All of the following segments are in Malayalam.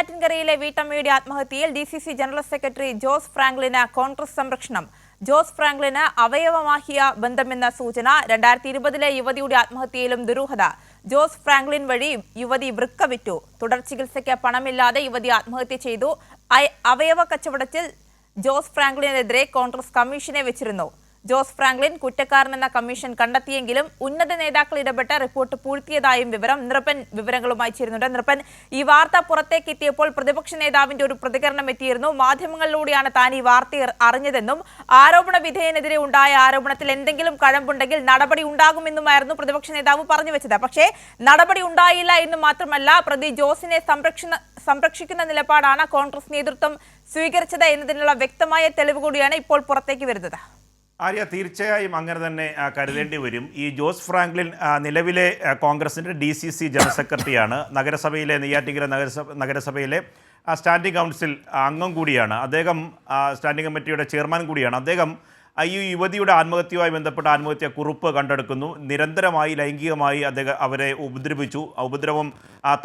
നെയ്യാറ്റിൻകരയിലെ വീട്ടമ്മയുടെ ആത്മഹത്യയിൽ D C C general secretary Jose Franklin Congress സംരക്ഷണം. ജോസ് ഫ്രാങ്ക്ലിന് അവയവമാഹിയ ബന്ധമെന്ന സൂചന രണ്ടായിരത്തി ഇരുപതിലെ യുവതിയുടെ ആത്മഹത്യയിലും ദുരൂഹത. ജോസ് ഫ്രാങ്ക്ലിൻ വഴി യുവതി വൃക്ക വിറ്റു തുടർ ചികിത്സയ്ക്ക് പണമില്ലാതെ യുവതി ആത്മഹത്യ ചെയ്തു. അവയവ കച്ചവടത്തിൽ ജോസ് ഫ്രാങ്ക്ലിനെതിരെ കോൺഗ്രസ് കമ്മീഷനെ വെച്ചിരുന്നു. ജോസ് ഫ്രാങ്ക്ലിൻ കുറ്റക്കാരനെന്ന കമ്മീഷൻ കണ്ടെത്തിയെങ്കിലും ഉന്നത നേതാക്കൾ ഇടപെട്ട് റിപ്പോർട്ട് പൂഴ്ത്തിയതായും വിവരം നൃപ്പൻ വിവരങ്ങളുമായി ചേരുന്നുണ്ട്. നൃപ്പൻ ഈ വാർത്ത പുറത്തേക്ക് എത്തിയപ്പോൾ പ്രതിപക്ഷ നേതാവിന്റെ ഒരു പ്രതികരണം എത്തിയിരുന്നു. മാധ്യമങ്ങളിലൂടെയാണ് താൻ ഈ വാർത്ത അറിഞ്ഞതെന്നും ആരോപണ വിധേയനെതിരെ ഉണ്ടായ ആരോപണത്തിൽ എന്തെങ്കിലും കഴമ്പുണ്ടെങ്കിൽ നടപടി ഉണ്ടാകുമെന്നുമായിരുന്നു പ്രതിപക്ഷ നേതാവ് പറഞ്ഞു വെച്ചത്. പക്ഷേ നടപടി ഉണ്ടായില്ല എന്ന് മാത്രമല്ല പ്രതി ജോസിനെ സംരക്ഷണ സംരക്ഷിക്കുന്ന നിലപാടാണ് കോൺഗ്രസ് നേതൃത്വം സ്വീകരിച്ചത് എന്നതിനുള്ള വ്യക്തമായ തെളിവ് കൂടിയാണ് ഇപ്പോൾ പുറത്തേക്ക് വരുന്നത്. ആര്യ തീർച്ചയായും അങ്ങനെ തന്നെ കരുതേണ്ടി വരും. ഈ ജോസ് ഫ്രാങ്ക്ലിൻ നിലവിലെ കോൺഗ്രസിന്റെ ഡി സി സി ജനറൽ സെക്രട്ടറിയാണ്. നഗരസഭയിലെ നെയ്യാറ്റിങ്കര നഗരസഭ നഗരസഭയിലെ സ്റ്റാൻഡിംഗ് കൗൺസിൽ അംഗം കൂടിയാണ്. അദ്ദേഹം സ്റ്റാൻഡിംഗ് കമ്മിറ്റിയുടെ ചെയർമാൻ കൂടിയാണ്. അദ്ദേഹം ഈ യുവതിയുടെ ആത്മഹത്യയുമായി ബന്ധപ്പെട്ട ആത്മഹത്യ കുറിപ്പ് കണ്ടെടുക്കുന്നു. നിരന്തരമായി ലൈംഗികമായി അദ്ദേഹം അവരെ ഉപദ്രവിച്ചു. ഉപദ്രവം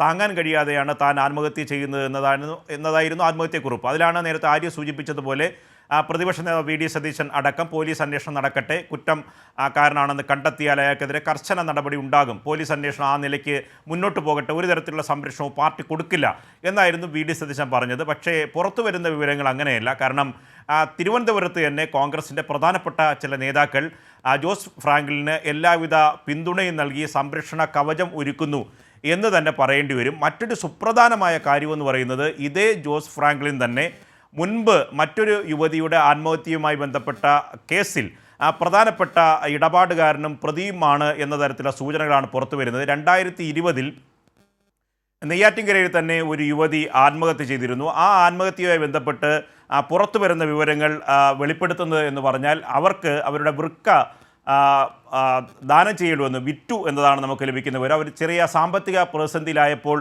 താങ്ങാൻ കഴിയാതെയാണ് താൻ ആത്മഹത്യ ചെയ്യുന്നത് എന്നതായിരുന്നു എന്നതായിരുന്നു ആത്മഹത്യക്കുറിപ്പ് അതിലാണ് നേരത്തെ ആര്യ സൂചിപ്പിച്ചതുപോലെ പ്രതിപക്ഷ നേതാവ് വി ഡി സതീശൻ അടക്കം പോലീസ് അന്വേഷണം നടക്കട്ടെ. കുറ്റം കാരനാണെന്ന് കണ്ടെത്തിയാൽ അയാൾക്കെതിരെ കർശന നടപടി ഉണ്ടാകും. പോലീസ് അന്വേഷണം ആ നിലയ്ക്ക് മുന്നോട്ട് പോകട്ടെ. ഒരു തരത്തിലുള്ള സംരക്ഷണവും പാർട്ടി കൊടുക്കില്ല എന്നായിരുന്നു വി ഡി സതീശൻ പറഞ്ഞത്. പക്ഷേ പുറത്തു വരുന്ന വിവരങ്ങൾ അങ്ങനെയല്ല. കാരണം തിരുവനന്തപുരത്ത് തന്നെ കോൺഗ്രസിന്റെ പ്രധാനപ്പെട്ട ചില നേതാക്കൾ ജോസ് ഫ്രാങ്കിളിന് എല്ലാവിധ പിന്തുണയും നൽകി സംരക്ഷണ കവചം ഒരുക്കുന്നു എന്ന് തന്നെ പറയേണ്ടി വരും. മറ്റൊരു സുപ്രധാനമായ കാര്യമെന്ന് പറയുന്നത് ഇതേ ജോസ് ഫ്രാങ്ക്ലിൻ തന്നെ മുൻപ് മറ്റൊരു യുവതിയുടെ ആത്മഹത്യയുമായി ബന്ധപ്പെട്ട കേസിൽ പ്രധാനപ്പെട്ട ഇടപാടുകാരനും പ്രതിയുമാണ് എന്ന തരത്തിലുള്ള സൂചനകളാണ് പുറത്തു വരുന്നത്. രണ്ടായിരത്തി ഇരുപതിൽ നെയ്യാറ്റിൻകരയിൽ തന്നെ ഒരു യുവതി ആത്മഹത്യ ചെയ്തിരുന്നു. ആ ആത്മഹത്യയുമായി ബന്ധപ്പെട്ട് പുറത്തു വരുന്ന വിവരങ്ങൾ വെളിപ്പെടുത്തുന്നത് എന്ന് പറഞ്ഞാൽ അവർക്ക് അവരുടെ വൃക്ക ദാനം ചെയ്യണമെന്ന് വിറ്റു എന്നതാണ് നമുക്ക് ലഭിക്കുന്ന വിവരം. അവർ ചെറിയ സാമ്പത്തിക പ്രതിസന്ധിയിലായപ്പോൾ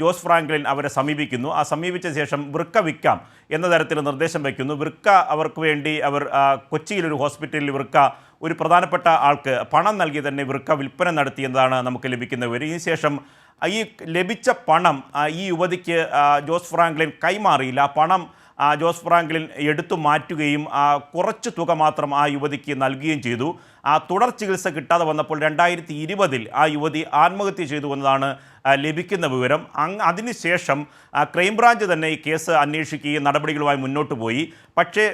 ജോസ് ഫ്രാങ്ക്ലിൻ അവരെ സമീപിക്കുന്നു. ആ സമീപിച്ച ശേഷം വൃക്ക വിൽക്കാം എന്ന തരത്തിൽ നിർദ്ദേശം വയ്ക്കുന്നു വൃക്ക അവർക്ക് വേണ്ടി അവർ കൊച്ചിയിലൊരു ഹോസ്പിറ്റലിൽ വൃക്ക ഒരു പ്രധാനപ്പെട്ട ആൾക്ക് പണം നൽകി തന്നെ വൃക്ക വിൽപ്പന നടത്തി എന്നതാണ് നമുക്ക് ലഭിക്കുന്ന വിവരം. ഇതിനുശേഷം ഈ ലഭിച്ച പണം ഈ യുവതിക്ക് ജോസ് ഫ്രാങ്ക്ലിൻ കൈമാറിയില്ല. ആ പണം ആ, ജോസ് ഫ്രാങ്ക്ലിൻ എടുത്തു മാറ്റുകയും ആ, കുറച്ച് തുക മാത്രം ആ യുവതിക്ക് നൽകുകയും ചെയ്തു. ആ തുടർ ചികിത്സ കിട്ടാതെ വന്നപ്പോൾ രണ്ടായിരത്തി ഇരുപതിൽ ആ യുവതി ആത്മഹത്യ ചെയ്തു എന്നതാണ് ആ, ലഭിക്കുന്ന വിവരം. അങ് അതിനുശേഷം ആ, ക്രൈംബ്രാഞ്ച് തന്നെ ഈ കേസ് അന്വേഷിക്കുകയും നടപടികളുമായി മുന്നോട്ട് പോയി. പക്ഷേ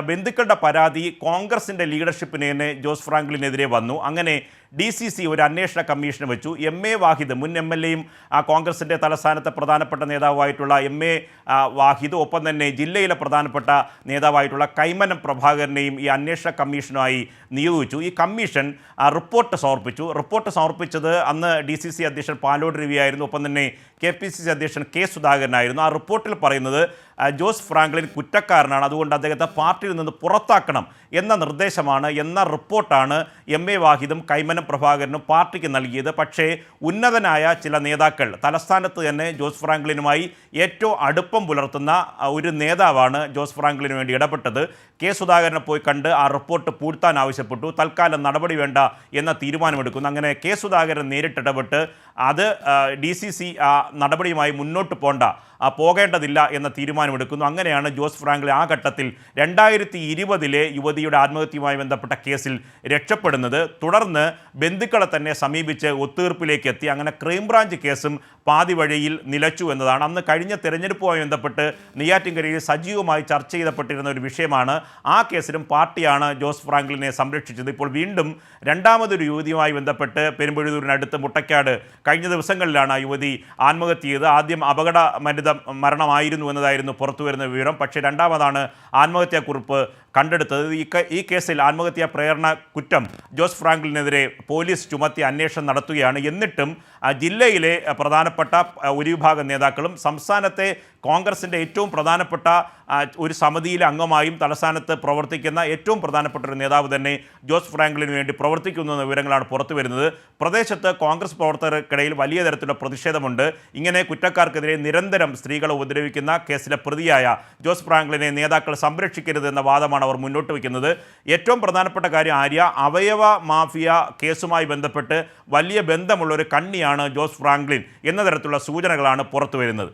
ബന്ധുക്കളുടെ പരാതി കോൺഗ്രസിന്റെ ലീഡർഷിപ്പിന് തന്നെ ജോസ് ഫ്രാങ്ക്ലിനെതിരെ വന്നു. അങ്ങനെ ഡി സി സി ഒരു അന്വേഷണ കമ്മീഷൻ വെച്ചു. എം എ വാഹിദ് മുൻ എം എൽ എയും കോൺഗ്രസിന്റെ തലസ്ഥാനത്തെ പ്രധാനപ്പെട്ട നേതാവായിട്ടുള്ള എം എ വാഹിദ് ഒപ്പം തന്നെ ജില്ലയിലെ പ്രധാനപ്പെട്ട നേതാവായിട്ടുള്ള കൈമനം പ്രഭാകരനെയും ഈ അന്വേഷണ കമ്മീഷനുമായി നിയോഗിച്ചു. ഈ കമ്മീഷൻ റിപ്പോർട്ട് സമർപ്പിച്ചു. റിപ്പോർട്ട് സമർപ്പിച്ചത് അന്ന് ഡി സി സി അധ്യക്ഷൻ പാലോട് രവിയായിരുന്നു. ഒപ്പം തന്നെ കെ പി സി സി അധ്യക്ഷൻ കെ സുധാകരനായിരുന്നു. ആ റിപ്പോർട്ടിൽ പറയുന്നത് ജോസ് ഫ്രാങ്ക്ലിൻ കുറ്റക്കാരനാണ്. അതുകൊണ്ട് അദ്ദേഹത്തെ പാർട്ടിയിൽ നിന്ന് പുറത്താക്കണം എന്ന നിർദ്ദേശമാണ് എന്ന റിപ്പോർട്ടാണ് എം എ വാഹിദും കൈമനം പ്രഭാകരനും പാർട്ടിക്ക് നൽകിയത്. പക്ഷേ ഉന്നതനായ ചില നേതാക്കൾ തലസ്ഥാനത്ത് തന്നെ ജോസ് ഫ്രാങ്ക്ലിനുമായി ഏറ്റവും അടുപ്പം പുലർത്തുന്ന ഒരു നേതാവാണ് ജോസ് ഫ്രാങ്ക്ലിന് വേണ്ടി ഇടപെട്ടത്. കെ സുധാകരനെ പോയി കണ്ട് ആ റിപ്പോർട്ട് പൂഴ്ത്താൻ ആവശ്യപ്പെട്ടു. തൽക്കാലം നടപടി വേണ്ട എന്ന തീരുമാനമെടുക്കുന്നു. അങ്ങനെ കെ സുധാകരൻ നേരിട്ടിടപെട്ട് അത് ഡി സി സി നടപടിയുമായി മുന്നോട്ട് പോകേണ്ട പോകേണ്ടതില്ല എന്ന തീരുമാനമെടുക്കുന്നു. അങ്ങനെയാണ് ജോസ് ഫ്രാങ്ക്ലിൻ ആ ഘട്ടത്തിൽ രണ്ടായിരത്തി ഇരുപതിലെ യുവതിയുടെ ആത്മഹത്യയുമായി ബന്ധപ്പെട്ട കേസിൽ രക്ഷപ്പെടുന്നത്. തുടർന്ന് ബന്ധുക്കളെ തന്നെ സമീപിച്ച് ഒത്തീർപ്പിലേക്ക് എത്തി. അങ്ങനെ ക്രൈംബ്രാഞ്ച് കേസും പാതി വഴിയിൽ നിലച്ചു എന്നതാണ്. അന്ന് കഴിഞ്ഞ തെരഞ്ഞെടുപ്പുമായി ബന്ധപ്പെട്ട് നെയ്യാറ്റിൻകരയിൽ സജീവമായി ചർച്ച ചെയ്യപ്പെട്ടിരുന്ന ഒരു വിഷയമാണ്. ആ കേസിലും പാർട്ടിയാണ് ജോസ് ഫ്രാങ്ക്ലിനെ സംരക്ഷിച്ചത്. ഇപ്പോൾ വീണ്ടും രണ്ടാമതൊരു യുവതിയുമായി ബന്ധപ്പെട്ട് പെരുമ്പഴുതൂരിനടുത്ത് മുട്ടക്കാട് കഴിഞ്ഞ ദിവസങ്ങളിലാണ് യുവതി ആത്മഹത്യ ചെയ്ത് ആദ്യം അപകട മരിത മരണമായിരുന്നു എന്നതായിരുന്നു പുറത്തു വരുന്ന വിവരം. പക്ഷേ രണ്ടാമതാണ് ആത്മഹത്യാക്കുറിപ്പ് കണ്ടെടുത്തത്. ഈ ഈ കേസിൽ ആത്മഹത്യാ പ്രേരണ കുറ്റം ജോസ് ഫ്രാങ്ക്ലിനെതിരെ പോലീസ് ചുമത്തി അന്വേഷണം നടത്തുകയാണ്. എന്നിട്ടും ജില്ലയിലെ പ്രധാനപ്പെട്ട ഒരു വിഭാഗം നേതാക്കളും സംസ്ഥാനത്തെ കോൺഗ്രസിന്റെ ഏറ്റവും പ്രധാനപ്പെട്ട ഒരു സമിതിയിലെ അംഗമായും തലസ്ഥാനത്ത് പ്രവർത്തിക്കുന്ന ഏറ്റവും പ്രധാനപ്പെട്ട ഒരു നേതാവ് തന്നെ ജോസ് ഫ്രാങ്ക്ലിന് വേണ്ടി പ്രവർത്തിക്കുന്നു എന്ന വിവരങ്ങളാണ് പുറത്തു വരുന്നത്. പ്രദേശത്ത് കോൺഗ്രസ് പ്രവർത്തകർക്കിടയിൽ വലിയ തരത്തിലുള്ള പ്രതിഷേധമുണ്ട്. ഇങ്ങനെ കുറ്റക്കാർക്കെതിരെ നിരന്തരം സ്ത്രീകളെ ഉപദ്രവിക്കുന്ന കേസിലെ പ്രതിയായ ജോസ് ഫ്രാങ്ക്ലിനെ നേതാക്കൾ സംരക്ഷിക്കരുത് എന്ന വാദമാണ് അവർ മുന്നോട്ട് വയ്ക്കുന്നത്. ഏറ്റവും പ്രധാനപ്പെട്ട കാര്യം ആര്യ അവയവ മാഫിയ കേസുമായി ബന്ധപ്പെട്ട് വലിയ ബന്ധമുള്ള ഒരു കണ്ണിയാണ് ജോസ് ഫ്രാങ്ക്ലിൻ എന്ന തരത്തിലുള്ള സൂചനകളാണ് പുറത്തു വരുന്നത്.